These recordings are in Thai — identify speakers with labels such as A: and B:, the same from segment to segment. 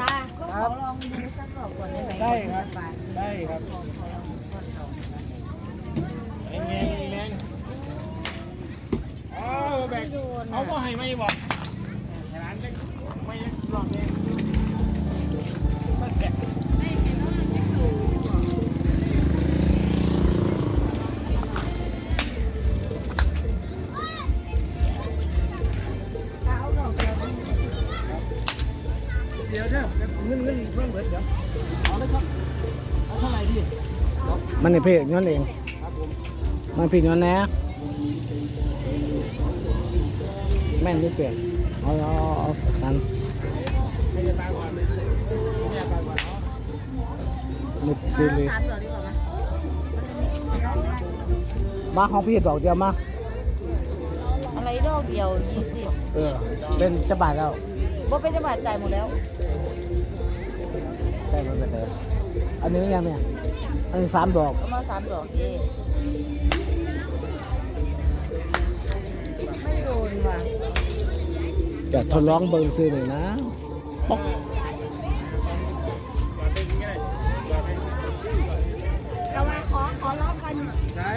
A: ตาก็ขอลองดูสักรอบก่อนได้ไหม
B: ได้ครับ ได้ครับแรงแรงแรงเอาแบกเอาก็ให้ไม่บอกร้านได้ไม่หลอกเอง มั
C: นนี่พี่ย้อนเอง
B: ครับผม
C: มันพี่ย้อนแหน่แม่นด้วยเปลี่ยนเอาเอาเอาเอากัน
B: ให้จะตายก่อนเนี่ยตายก่อนเนาะ
C: มุดซีรี
A: สามดอกดีกว่าไหม
C: มาของพี่ดอกเดียวมา
A: อะไรดอกเดียวยี่สิบ
C: เออเป็นจะบาทแล้ว
A: บ่เป็นจะบาดจ่ายหมดแล้ว
C: ใช่มันเป็นเลยอันนี้ยังเนี่ย อันนี้สามดอก
A: เอามาสามดอกเองไม่โดนว่ะ
C: จะทดลองเบิ่งซื้อหน่อยนะป๊อก
A: เรามาขอขอร้องกัน
B: ได้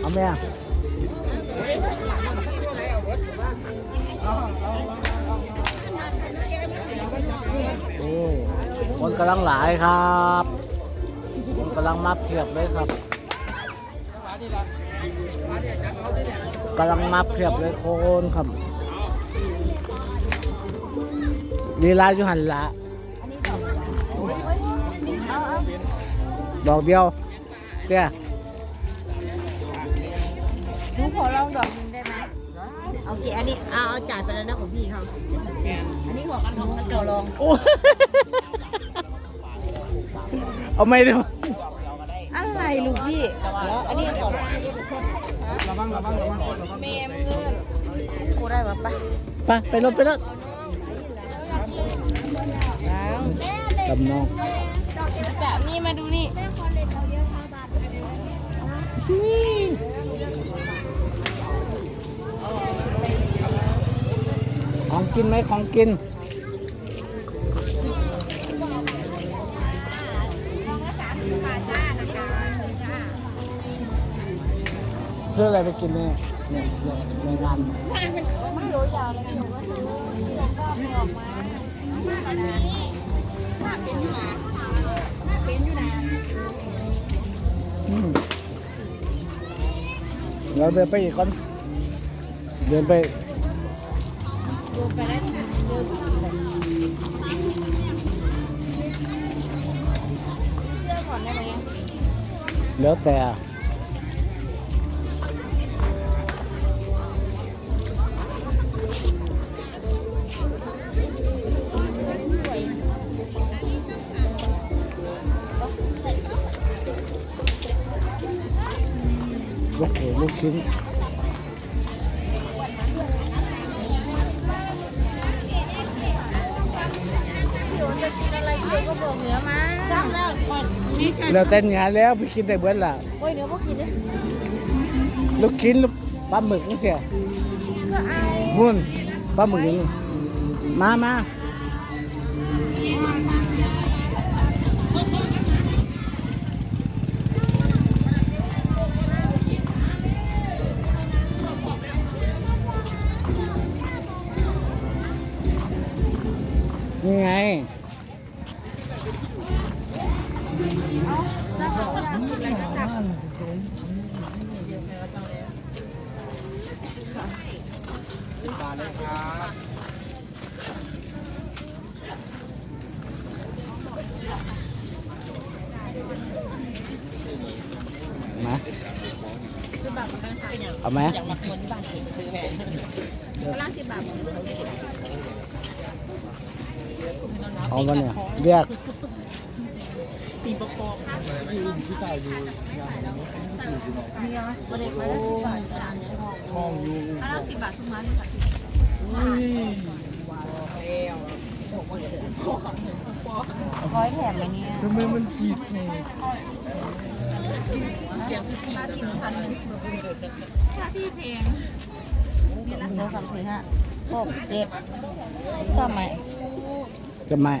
C: เอาแม่ คนกำลังหลายครับคนกำลังมาเพียบเลยครับกำลังมาเพียบเลยโคนครับลีลาอยู่หันละ
A: อันนี้ดอกเอาเอา
C: ดอกเดียวเตี้ย
A: หนูขอลองดอกหนึงได้ไหมโอเค อันนี้เอาเอาจ่ายไปแล้วนะของพี่เขาอันนี้หัวกันทองกันเดียวลอง
C: โอ้ เอาไม่ได้
A: อะไรลูกพี่แล้วอันนี้ก่อน
B: ระวังระวังระวังระวัง
A: เมมเงินกูได้ปะปะ
C: ไปไปรถไปรถ
A: แล้ว
C: กับน้อง
A: แบบนี้มาดูนี่
C: ของกินไหมของกิน ซื้ออะไรไปกินเนี่ยเนี่ยเนี่ยในงาน
A: ไม่รู้ยาวเลยหนูก็ซื้อแล้วก็ไม่ออกมาหน้าเป็นอยู่นะเป็นอยู่นะ
C: อืมเราเดินไปอีกคนเดินไปเดู
A: ไปแล้วนะดูเสื้อก่อนได้ไหม
C: แล้วแต่ ลูกโขลูกชิ้น
A: พี่โดจะกินอะไรพี่โดก็บอกเหนือมาจำแล้วก่อนนี่ค่ะ
C: แล้วแต่งานแล้วพี่กินได้เบิดล่ะ
A: โอ้ยเหนือพวกกินดิ
C: ลูกชิ้นลูกปลาหมึกนี่เสีย
A: ก็ไอ
C: มุ่นปลาหมึกนี่มามา มาเอาไหม
A: ล่าสิบบาท
C: เอาวันเนี่ยเรียก
A: ประเด็นมาแล้วสิบบาทจานยังพอ
B: มองอยู่
A: ล่าสิบบาททุกมันค่ะร้อยแถมไหมเนี่ย
B: ทำไมมันขีดนี่
A: ค่าที่พันค่าที่แพงสองสามสี่ห้าหกเจ็ดสามไม้
C: จะมา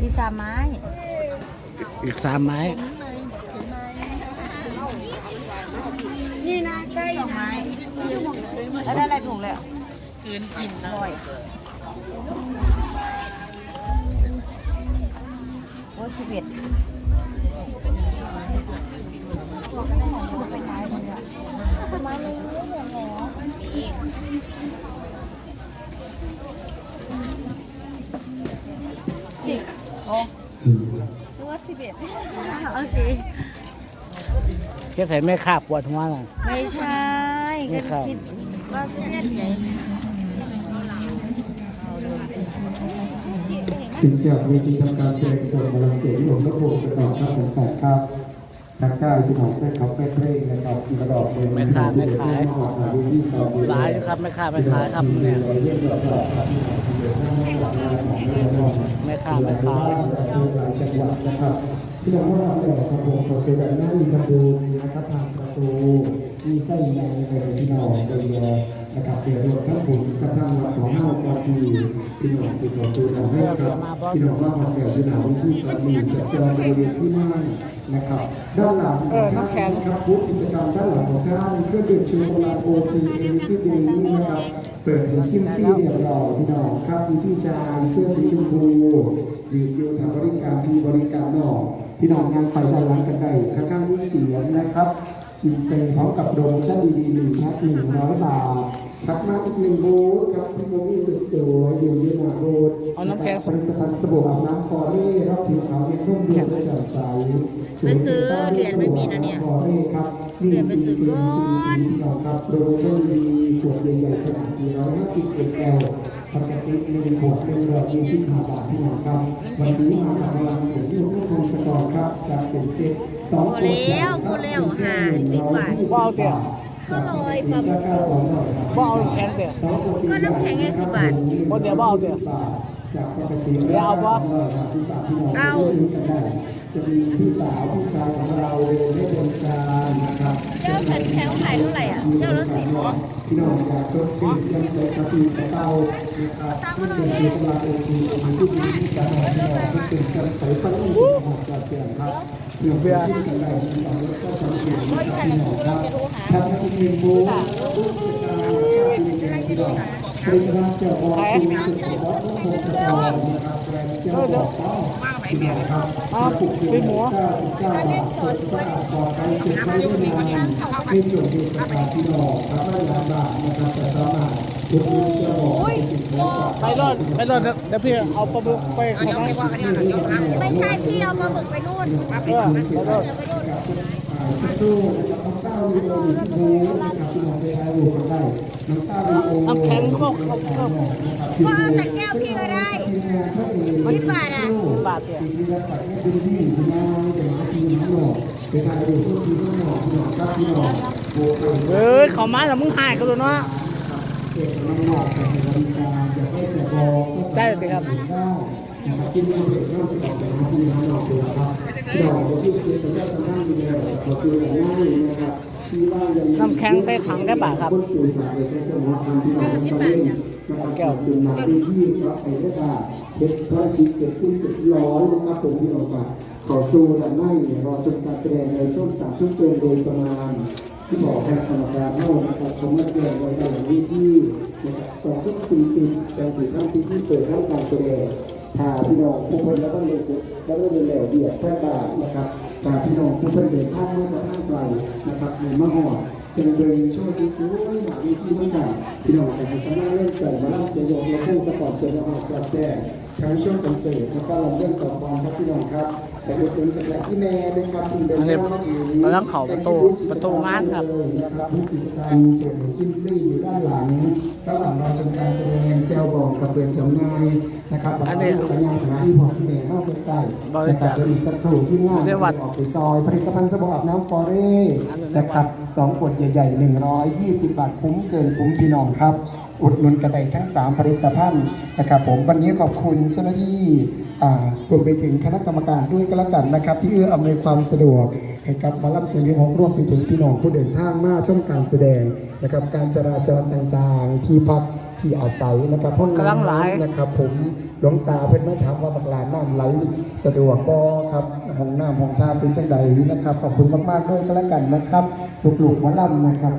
A: ดีสามไม้
C: อีกสามไม้
A: นี่นะใกล้สองไม้แล้วได้อะไรถุงเลย
B: คืนกินนะ
A: ร่อยโอ้ยสิบเอ็ดไปท้ายเลยอะทำไมเลยหรอสิบโอ้ นึกว่าสิบเอ็ด โอเค
C: แค่ใส่แม่ข้าปวดหัวน่ะ
A: ไม่ใช่
C: ไม่
A: ก็
C: ครับ
A: คิดว่าสิบเอ็ดไง
D: สิ่งจากเวทีทำการแสดงสดบลังเสียงหลวงนโคสนองครับผมแปดครับทักทายพี่น้องแฟนคลับแฟนเพลงนะครับที่กระดอกเดิน
C: แม่ค้าแม่ขาย
D: ออกมาดูที่ต่อไป
C: หลายอยู่ครับแม่ค้าแม่ขายครับเนี่ย
D: เรื่องราวครับที่เราเดินทางมาจากงานของแม่น้อง
C: แม่ค้าแม่ขาย
D: หลาย จังหวัดนะครับ พี่น้องว่าเราเนี่ครับผมขอเสด็จหน้าอินทบูรณ์นะครับทางประตูมีไส้ในในพี่น้องเดียวนะครับเดี๋ยวรวมทั้งผมกระทั่งวัดของเฮาปาทีพี่น้องสิขอซื้อของให้ครับพี่น้องว่าเราเนี่ยพี่หน้องที่ตอนนี้จะเจอบริเวณที่นั่งนะครับด้านหลังของท่านะครับพุทธกิจกรรมด้านหลังของท่านเครื่องดื่มชูโบราณโอทีเอ็นที่ดีนะครับเปิดเป็นชิ้นที่เรียบร้อยพี่น้องครับที่ชายเสื้อสีชมพูยืนอยู่ทางบริการที่บริการนอก พี่น้องงานไปด้านหลังกันได้ข้างๆมีเสียงนะครับชิมเฟรพร้อมกับโปรโมชั่นดีๆหนึ่งแพ็คหนึ่งร้อยบาทถัดมาอีกหนึ่งบูธครับพี่โมมี่สุดสวยอยู่ที่หน้าบูธ
C: เอาน้ำแข็ง
D: ผลิตภัณฑ์สบู่อาบน้ำฟอร์เร่รอบผิวขาวเย็นนุ่มเย็นและแจ่มใส
A: ไปซื้อเหรียญไม่มีนะเนี่ย
D: ฟอร์เร่ครับ
A: เหรียญไปซื้อก่อน
D: พี่น้องครับโปรโมชั่นดีขวดใหญ่ๆขนาด450 ml ปกติหนึ่งขวดหนึ่งร้อยยี่สิบห้าบาทพี่น้องครับ วันนี้มากับพลังเสียงที่ลูกคงสกอร์ครับจะเป็นเซ็ตสองขวด
A: โอ้แล้วโอ้แล้วห้าสิบบาท
C: ว้าวเจ๋ง
D: จากปกติราคาสองร้อยห้าสิบ
C: บ่เอาน้ำแข็งเดี๋ยว
D: สองขวด
A: ก็น้ำแข็งให้สิบบาท
D: บ่เดี๋ยวบ่เอาเดี๋ยวจากปกติ
C: เดี๋ยวเอาบ่
D: สองร้อยห้าสิบบาทพี่น้อง
A: เอา
D: รู้กันได้ จะมีพี่สาวพี่ชายของเราเดินให้บริการนะครับ
A: เจ้าแผ่นแถวขายเท่าไหร่อะเจ้าละสิบ
D: พี่น้องอยากสดชื่นเชียงใสกระปีกระเต้านะครับที่เป็นเชื้อตลาดโอชีที่ดีที่สามารถพี่น้องที่เป็นเชียงใสปันนุ่มของหอดสาแก้วครับพี่น้องเป็นชื่อกันได้มีสองรสชาติสองกลิ่นนะครับพี่น้องครับทำให้กินบูบูกิจการนะครับพี่น้องผลิตภัณฑ์เจ้าบอลที่สุดของวัดโพธิ์สะทอนนะครับแบรนด์เจ้าบอกเป้าพี่น้องครับถูก เพียง99บาทสดสะอาปลอดภัยเก็บไว้ได้นานไม่จบเทศกาลพี่น้อครับไม่ลำบากนะครับแต่สามารถทุกคนจะบอกว่าเป็นของฝาก
C: ไปรอดไปรอดเดี๋ยวพี่เอาปลาบึกไปขาไหม
A: ไม่ใช่พี่เอามาบึกไปนู่น
C: เออไปรอด
A: เดี๋ยวไปนู่น
D: สักครู่นะครับน้องต้าวีโออยู่ที่บูนะครับพี่น้องไปถ่ายรูกันได้น้องต้าวีโอ
C: น้ำแข็งก็ก็ก็
A: เอาแต่แก้วพี่ก็ได้สิบบาอะา
C: ทเนี่ย
D: ทีวีสัตว์เนี่ยเป็นที่สนามเด็กปีน้องหนอกไปถ่ายรูปทุกทีน้องหนอกพี่น้องครับพี่น้องโบกเลย
C: เอ้ยเขามาแล้วมึงหายกันเลยเนาะ
D: เด็กน้องหนอกแต่บริการอยากได้จะบอกก็สามารถได้นะครับที่นี่เด็กน้องสิบแปดนาทีน้องหนอกเลยครับพี่น้องที่เสียประชาสัมพันธ์ดีเลยขอซื้อแบบง่ายนะครับที่ว่ายัง
C: น้ำแข็งใส่ถังได้ป่ะครับ
D: นปู่สายเลยแต่ว่าทางที่เราต้องเล่น นะครับแก้วเป็นมาดีที่ครับไปได้ค่ะเด็กภารกิจเสร็จสิ้นเสร็จร้อยนะครับผมที่เราจะขอสู้ด้านในรอชมการแสดงในช่วงสามชั่วโมงโดยประมาณ ที่บอกคณะกรรมการเท่านะครับเขามาแสดงในหลังวิธีนะครับสองทุ่มสี่สิบการสื่อท่านที่ที่เปิดให้การแสดงพาพี่น้องผู้คนแล้วก็เรียนสร็จแล้วก็เรียนแหล่เดียดแพร่บาทนะครับพาพี่น้องผู้คนเดินทางมาจากทางไกลนะครับในมหอด จะเดินโชว์ซีซูไว้หาวิธีเหมือนกันพี่น้องแต่ให้คณะเล่นใจมาล่าเสียงโยกและผู้ประกอบเจริญอาสาแจ้งทั้งช่วงคอนเสิร์ตแล้วก็ลำเรื่องต่อไปครับพี่น้องครับ แต่เด็กเป็นแบบที่แม่นะครับที่เป็น
C: อันนี้
D: เจ้าหน้าที่
C: กำลังเขาประตูประตูงานครับ
D: นะครับผู้กิจการเก็บซิมฟรีอยู่ด้านหลังด้านหลังเราชมการแสดงแจวบองกับเบือนจำนายนะครับ
C: อันนี้
D: กระยางหาที่พ อที่แม่เข้าไปใกล้
C: บริ
D: นะค
C: จา
D: รั
C: ค
D: บโดยอีกสักครู่ที่งาน
C: เรียกว่า
D: จะออกไปซอยผลิตภัณฑ์สบู่อาบน้ำฟอเร่
C: อันนี้
D: นะครับสองขวดใหญ่ๆ 120 บาทคุ้มเกินคุ้มพี่น้องครับ อุดหนุนกันได้ทั้ง 3 ผลิตภัณฑ์นะครับผมวันนี้ขอบคุณเจ้าหน้าที่อ่ารวมไปถึงคณะกรรมการด้วยก็แล้วกันนะครับ ที่เอื้ออำนวยความสะดวกให้กับหมาลับเสียงของรวมไปถึงพี่น้องผู้เดินทางมาช่วงการแสดงนะครับการจราจรต่างๆ ที่พัก ที่อาศัยนะครับห้อง
C: กำลังหลาย
D: น้ำนะครับ ผมหลวงตาเพิ่นมาถามว่าบักหลานน้ำไหลสะดวกบ่ครับห้องน้ำห้องท่าเป็นจังใดนะครับขอบคุณมากๆด้วยก็แล้วกันนะครับลูกๆหมาล่ำนะครับ